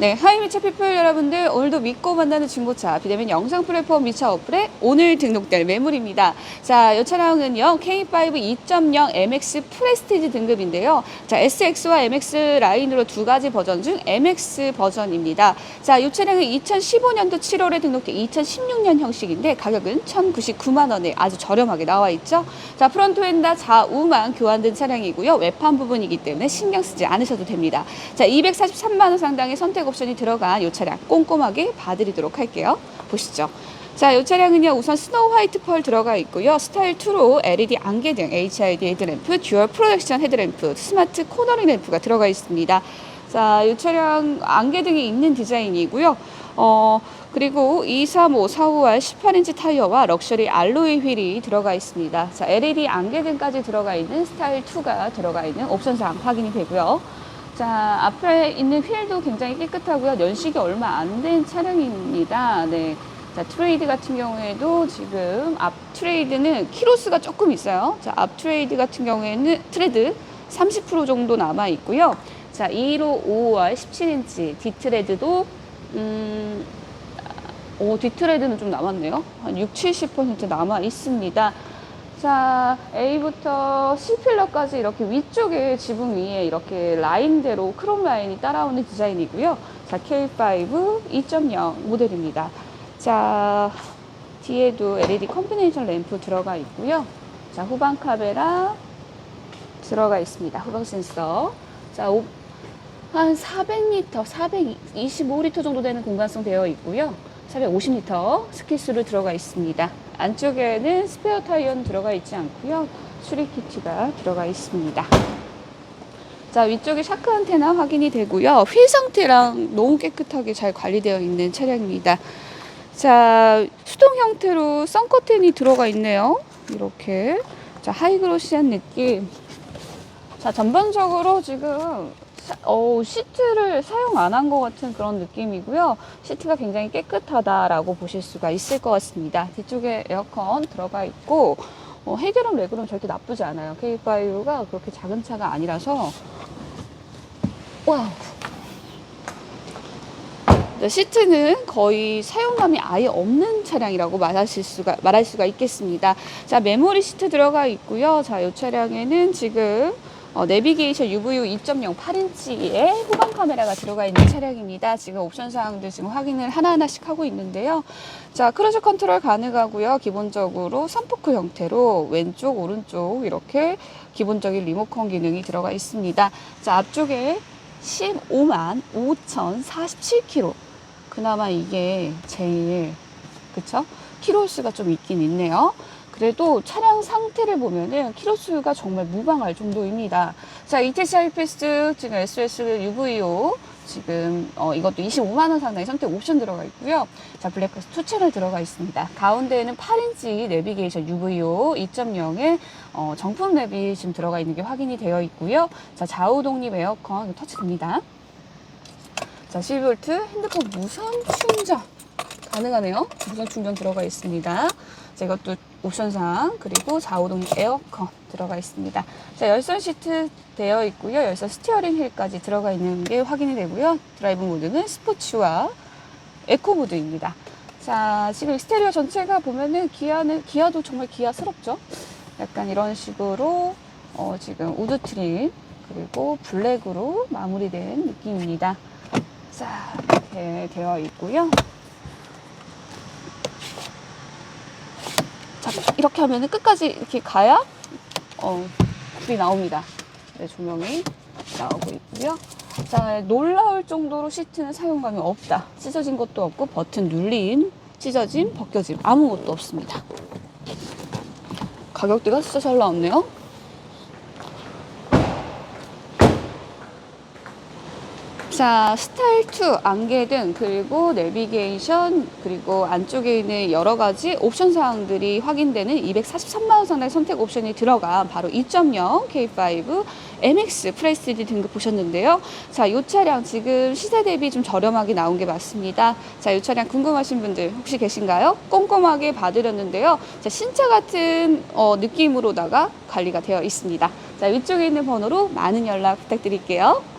네, 하이미차 피플 여러분들 오늘도 믿고 만나는 중고차 비대면 영상 플랫폼 미차 어플에 오늘 등록될 매물입니다. 자, 이 차량은요 K5 2.0 MX 프레스티지 등급인데요. 자, SX와 MX 라인으로 두 가지 버전 중 MX 버전입니다. 자, 이 차량은 2015년도 7월에 등록된 2016년 형식인데 가격은 1,099만 원에 아주 저렴하게 나와 있죠. 자, 프론트 엔다 좌우만 교환된 차량이고요. 외판 부분이기 때문에 신경 쓰지 않으셔도 됩니다. 자, 243만 원 상당의 선택 옵션이 들어간 이 차량 꼼꼼하게 봐드리도록 할게요. 보시죠. 자, 이 차량은요, 우선 스노우 화이트 펄 들어가 있고요. 스타일 2로 LED 안개 등, HID 헤드램프, 듀얼 프로젝션 헤드램프, 스마트 코너링 램프가 들어가 있습니다. 자, 이 차량 안개 등이 있는 디자인이고요. 어, 그리고 235, 45R 18인치 타이어와 럭셔리 알로이 휠이 들어가 있습니다. 자, LED 안개등까지 들어가 있는 스타일 2가 들어가 있는 옵션 사항 확인이 되고요. 자, 앞에 있는 휠도 굉장히 깨끗하고요. 연식이 얼마 안 된 차량입니다. 네. 자, 트레이드 같은 경우에도 지금 앞 트레이드는 키로수가 조금 있어요. 자, 앞 트레이드 같은 경우에는 트레드 30% 정도 남아 있고요. 자, 2로 5월 17인치 뒤트레드도 음, 오, 뒤트레드는 좀 남았네요. 한 6, 70% 남아 있습니다. 자, A부터 C필러까지 이렇게 위쪽에 지붕 위에 이렇게 라인대로 크롬 라인이 따라오는 디자인이고요. 자, K5 2.0 모델입니다. 자, 뒤에도 LED 컴비네이션 램프 들어가 있고요. 자, 후방 카메라 들어가 있습니다. 후방 센서. 자, 오- 한 400m, 425리터 정도 되는 공간성 되어 있고요. 450리터 스키스로 들어가 있습니다. 안쪽에는 스페어 타이어는 들어가 있지 않고요. 수리 키트가 들어가 있습니다. 자, 위쪽에 샤크 안테나 확인이 되고요. 휠 상태랑 너무 깨끗하게 잘 관리되어 있는 차량입니다. 자, 수동 형태로 썬커튼이 들어가 있네요. 이렇게. 자, 하이그로시한 느낌. 자, 전반적으로 지금 사- 어, 시트를 사용 안 한 것 같은 그런 느낌이고요. 시트가 굉장히 깨끗하다라고 보실 수가 있을 것 같습니다. 뒤쪽에 에어컨 들어가 있고 어, 해결은 레그는 절대 나쁘지 않아요. K5가 그렇게 작은 차가 아니라서 와우. 네, 시트는 거의 사용감이 아예 없는 차량이라고 말하실 수가 말할 수가 있겠습니다. 자 메모리 시트 들어가 있고요. 자 이 차량에는 지금 어, 내비게이션 UVU 2.0 8인치의 후방 카메라가 들어가 있는 차량입니다. 지금 옵션 사항들 지금 확인을 하나하나씩 하고 있는데요. 자, 크루즈 컨트롤 가능하고요. 기본적으로 3포크 형태로 왼쪽, 오른쪽 이렇게 기본적인 리모컨 기능이 들어가 있습니다. 자, 앞쪽에 15만 5,047km. 그나마 이게 제일 그쵸? 키로수가 좀 있긴 있네요. 그래도 차량 상태를 보면은 키로수가 정말 무방할 정도입니다. 자, ETC 하이패스 지금 SS UVO 지금 어, 이것도 25만 원 상당의 선택 옵션 들어가 있고요. 자, 블랙박스 투 채널 들어가 있습니다. 가운데에는 8인치 내비게이션 UVO 2.0의 어, 정품 랩이 지금 들어가 있는 게 확인이 되어 있고요. 자, 좌우 독립 에어컨 터치됩니다. 자, 12V 핸드폰 무선 충전 가능하네요. 무선 충전 들어가 있습니다. 자, 이것도 옵션상 그리고 좌우동 에어컨 들어가 있습니다. 자, 열선 시트 되어 있고요. 열선 스티어링 휠까지 들어가 있는 게 확인이 되고요. 드라이브 모드는 스포츠와 에코 모드입니다. 자, 지금 익스테리어 전체가 보면은 기아는 기아도 정말 기아스럽죠. 약간 이런 식으로 어, 지금 우드 트림 그리고 블랙으로 마무리된 느낌입니다. 자, 이렇게 되어 있고요. 이렇게 하면은 끝까지 이렇게 가야 어, 불이 나옵니다. 네, 조명이 나오고 있고요. 자, 놀라울 정도로 시트는 사용감이 없다. 찢어진 것도 없고 버튼 눌림, 찢어짐, 벗겨짐 아무것도 없습니다. 가격대가 진짜 잘 나왔네요. 자, 스타일 2 안개 등 그리고 내비게이션 그리고 안쪽에 있는 여러 가지 옵션 사항들이 확인되는 243만 원 상당의 선택 옵션이 들어간 바로 2.0 K5 MX 프레스티지 등급 보셨는데요. 자, 이 차량 지금 시세 대비 좀 저렴하게 나온 게 맞습니다. 자, 이 차량 궁금하신 분들 혹시 계신가요? 꼼꼼하게 봐드렸는데요. 자, 신차 같은 어, 느낌으로다가 관리가 되어 있습니다. 자, 위쪽에 있는 번호로 많은 연락 부탁드릴게요.